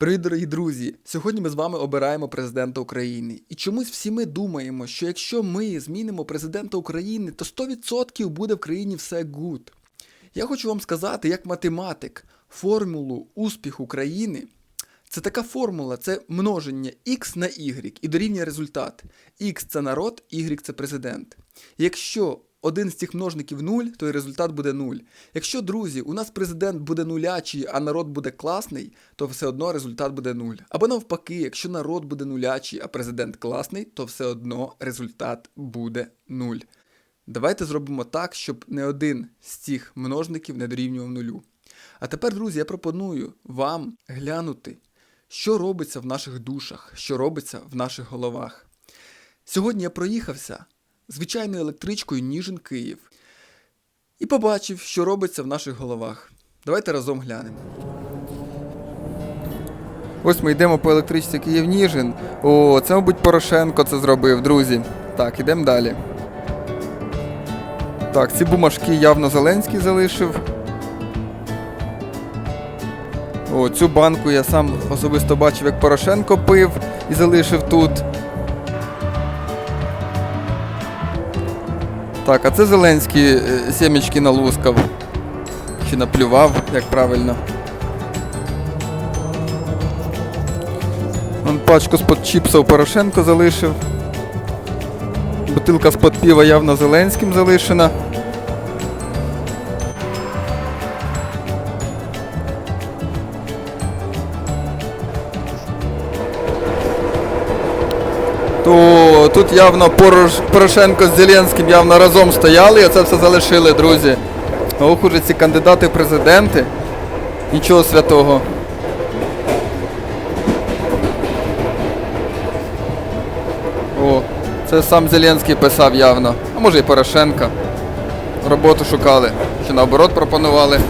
Привіт, дорогі друзі! Сьогодні ми з вами обираємо президента України. І чомусь всі ми думаємо, що якщо ми змінимо президента України, то 100% буде в країні все гуд. Я хочу вам сказати, як математик, формулу успіху країни. Це така формула, це множення x на y і дорівнює результат. X це народ, y це президент. Якщо один з цих множників 0, то і результат буде 0. Якщо, друзі, у нас президент буде нулячий, а народ буде класний, то все одно результат буде 0. Або навпаки, якщо народ буде нулячий, а президент класний, то все одно результат буде 0. Давайте зробимо так, щоб не один з цих множників не дорівнював нулю. А тепер, друзі, я пропоную вам глянути, що робиться в наших душах, що робиться в наших головах. Сьогодні я проїхався звичайною електричкою Ніжин Київ і побачив, що робиться в наших головах. Давайте разом глянемо. Ось ми йдемо по електричці Київ Ніжин. О, це, мабуть, Порошенко це зробив, друзі. Так, ідемо далі. Так, ці бумажки явно Зеленський залишив. О, цю банку я сам особисто бачив, як Порошенко пив і залишив тут. Так, а це Зеленський е, сімечки налускав. Чи наплював, як правильно. Вон пачку з-под чіпсів Порошенко залишив. Бутилка з-под пива явно Зеленським залишена. То тут явно Порош... Порошенко з Зеленським явно разом стояли і це все залишили, друзі. Ох, уже ці кандидати в президенти. Нічого святого. О, це сам Зеленський писав явно. А може і Порошенко. Роботу шукали. Чи наоборот пропонували.